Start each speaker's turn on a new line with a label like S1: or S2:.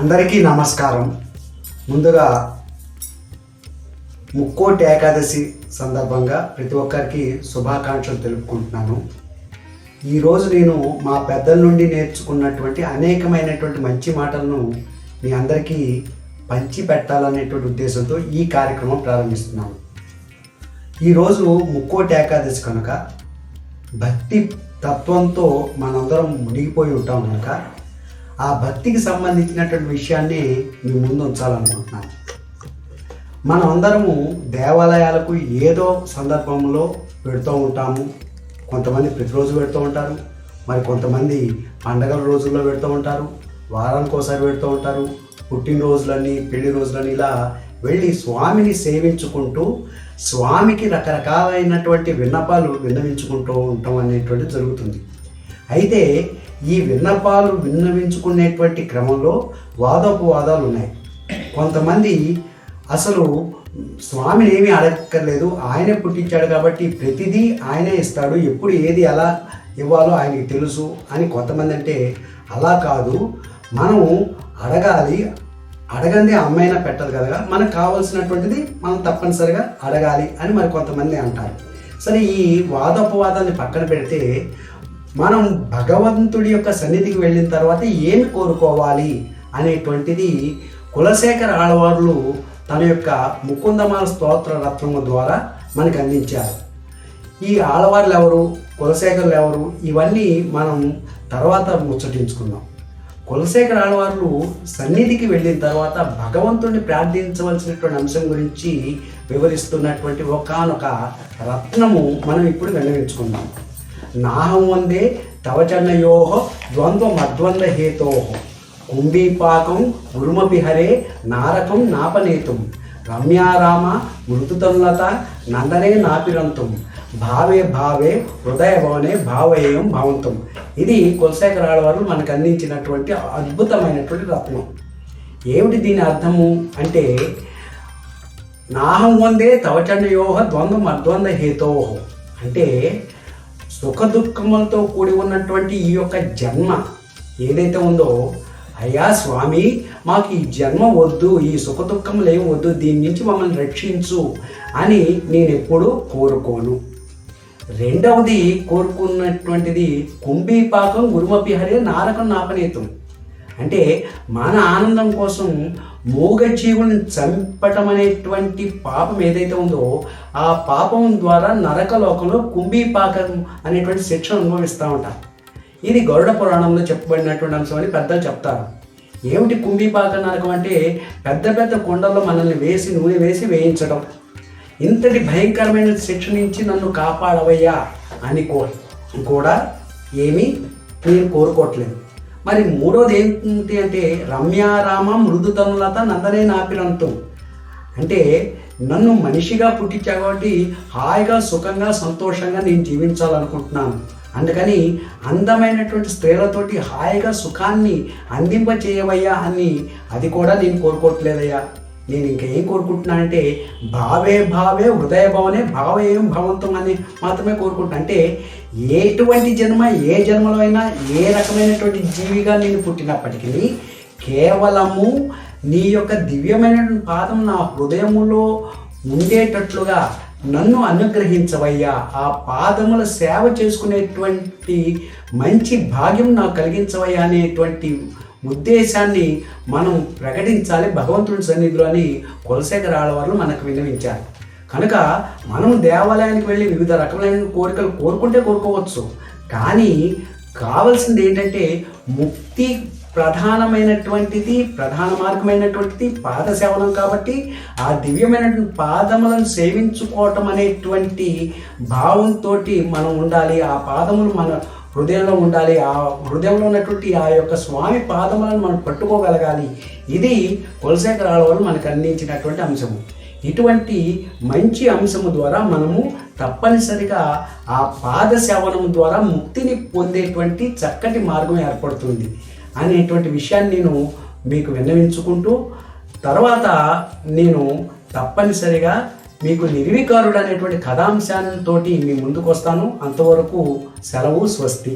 S1: అందరికీ నమస్కారం. ముందుగా ముక్కోటి ఏకాదశి సందర్భంగా ప్రతి ఒక్కరికి శుభాకాంక్షలు తెలుపుకుంటున్నాను. ఈరోజు నేను మా పెద్దల నుండి నేర్చుకున్నటువంటి అనేకమైనటువంటి మంచి మాటలను మీ అందరికీ పంచి పెట్టాలనేటువంటి ఉద్దేశంతో ఈ కార్యక్రమం ప్రారంభిస్తున్నాను. ఈరోజు ముక్కోటి ఏకాదశి కనుక భక్తి తత్వంతో మనందరం మునిగిపోయి ఉంటాం కనుక ఆ భక్తికి సంబంధించినటువంటి విషయాన్ని మీ ముందు ఉంచాలనుకుంటున్నాను. మనం అందరము దేవాలయాలకు ఏదో సందర్భంలో పెడుతూ ఉంటాము. కొంతమంది ప్రతిరోజు పెడుతూ ఉంటారు. మరి కొంతమంది పండగల రోజుల్లో పెడుతూ ఉంటారు. వారానికి ఒకసారి పెడుతూ ఉంటారు. పుట్టినరోజులని పెళ్ళి రోజులని ఇలా వెళ్ళి స్వామిని సేవించుకుంటూ స్వామికి రకరకాలైనటువంటి విన్నపాలు విన్నవించుకుంటూ ఉంటాం అనేటువంటిది జరుగుతుంది. అయితే ఈ విన్నపాలు విన్నవించుకునేటువంటి క్రమంలో వాదోపవాదాలు ఉన్నాయి. కొంతమంది అసలు స్వామిని ఏమీ అడగక్కర్లేదు ఆయనే పుట్టించాడు కాబట్టి ప్రతిదీ ఆయనే ఇస్తాడు ఎప్పుడు ఏది ఎలా ఇవ్వాలో ఆయనకి తెలుసు అని కొంతమంది అంటే అలా కాదు. మనం అడగాలి అడగంది అమ్మైనా పెట్టదు కదా మనకు కావాల్సినటువంటిది మనం తప్పనిసరిగా అడగాలి అని మరి కొంతమంది అంటారు. సరే ఈ వాదోపవాదాన్ని పక్కన పెడితే మనం భగవంతుడి యొక్క సన్నిధికి వెళ్ళిన తర్వాత ఏమి కోరుకోవాలి అనేటువంటిది కులశేఖర ఆడవార్లు తన యొక్క ముకుందమాల స్తోత్ర రత్నము ద్వారా మనకు అందించారు. ఈ ఆడవార్లు ఎవరు? కులశేఖరులు ఎవరు? ఇవన్నీ మనం తర్వాత ముచ్చటించుకుందాం. కులశేఖర ఆడవార్లు సన్నిధికి వెళ్ళిన తర్వాత భగవంతుడిని ప్రార్థించవలసినటువంటి అంశం గురించి వివరిస్తున్నటువంటి ఒకానొక రత్నము మనం ఇప్పుడు విన్నవించుకుందాం నాహం వందే తవచన్నయో ద్వంద్వ మద్వంద హేతో కుంభీపాకం గురుమపి హరే నారకం నాపనేతుం. రమ్యారామ మృతుతల్లత నందనే నాపిరంతం. భావే భావే హృదయ భవనే భావేయం భవంతం. ఇది కులశేఖర ఆడవారు మనకు అందించినటువంటి అద్భుతమైనటువంటి రత్నం. ఏమిటి దీని అర్థము? అంటే నాహం వందే తవచన్నయోహ ద్వంద్వ అద్వంద హేతోహ అంటే సుఖ దుఃఖములతో కూడి ఉన్నటువంటి ఈ యొక్క జన్మ ఏదైతే ఉందో అయ్యా స్వామి మాకు ఈ జన్మ వద్దు ఈ సుఖ దుఃఖములు ఏం వద్దు దీని నుంచి మమ్మల్ని రక్షించు అని నేను ఎప్పుడూ కోరుకోను. రెండవది కోరుకున్నటువంటిది కుంభీపాకం గురుమపిహరి నారకం నాపనేతం. అంటే మన ఆనందం కోసం మూగజీవుని చంపటం అనేటువంటి పాపం ఏదైతే ఉందో ఆ పాపం ద్వారా నరకలోకంలో కుంభీపాకం అనేటువంటి శిక్ష అనుభవిస్తూ ఉంటారు ఇది గరుడ పురాణంలో చెప్పబడినటువంటి అంశం అని పెద్దలు చెప్తారు. ఏమిటి కుంభీపాక నరకం అంటే పెద్ద పెద్ద కొండల్లో మనల్ని వేసి నూనె వేసి వేయించడం. ఇంతటి భయంకరమైన శిక్ష నుంచి నన్ను కాపాడవయ్యా అని కో కూడా ఏమీ నేను కోరుకోవట్లేదు. మరి మూడోది ఏంటి అంటే రమ్యారామ మృదుతనులత నందనే నాపినంతం. అంటే నన్ను మనిషిగా పుట్టించా కాబట్టి హాయిగా సుఖంగా సంతోషంగా నేను జీవించాలనుకుంటున్నాను. అందుకని అందమైనటువంటి స్త్రీలతోటి హాయిగా సుఖాన్ని అందింపచేయవయ్యా అని అది కూడా నేను కోరుకోవట్లేదయ్యా. నేను ఇంకేం కోరుకుంటున్నానంటే భావే భావే హృదయ భావనే భావేయం భవంతం అని మాత్రమే కోరుకుంటున్నా. అంటే ఎటువంటి జన్మ ఏ జన్మలో అయినా ఏ రకమైనటువంటి జీవిగా నేను పుట్టినప్పటికీ కేవలము నీ యొక్క దివ్యమైనటువంటి పాదం నా హృదయములో ఉండేటట్లుగా నన్ను అనుగ్రహించవయ్యా. ఆ పాదముల సేవ చేసుకునేటువంటి మంచి భాగ్యం నాకు కలిగించవయ్యా అనేటువంటి ఉద్దేశాన్ని మనం ప్రకటించాలి భగవంతుడి సన్నిధిలో అని కులశేఖర ఆడవారు మనకు విన్నవించారు. కనుక మనం దేవాలయానికి వెళ్ళి వివిధ రకమైన కోరికలు కోరుకుంటే కోరుకోవచ్చు. కానీ కావాల్సింది ఏంటంటే ముక్తి ప్రధానమైనటువంటిది ప్రధాన మార్గమైనటువంటిది పాద సేవనం కాబట్టి ఆ దివ్యమైనటువంటి పాదములను సేవించుకోవటం అనేటువంటి భావంతో మనం ఉండాలి. ఆ పాదములు మన హృదయంలో ఉండాలి. ఆ హృదయంలో ఉన్నటువంటి ఆ యొక్క స్వామి పాదములను మనం పట్టుకోగలగాలి. ఇది కులశేఖర ఆడవాళ్ళు మనకు అందించినటువంటి అంశము. ఇటువంటి మంచి అంశము ద్వారా మనము తప్పనిసరిగా ఆ పాద సేవనం ద్వారా ముక్తిని పొందేటువంటి చక్కటి మార్గం ఏర్పడుతుంది అనేటువంటి విషయాన్ని నేను మీకు విన్నవించుకుంటూ తర్వాత నేను తప్పనిసరిగా మీకు నిర్వికారుడు అనేటువంటి కథాంశాలతోటి మీ ముందుకు వస్తాను అంతవరకు సెలవు స్వస్తి.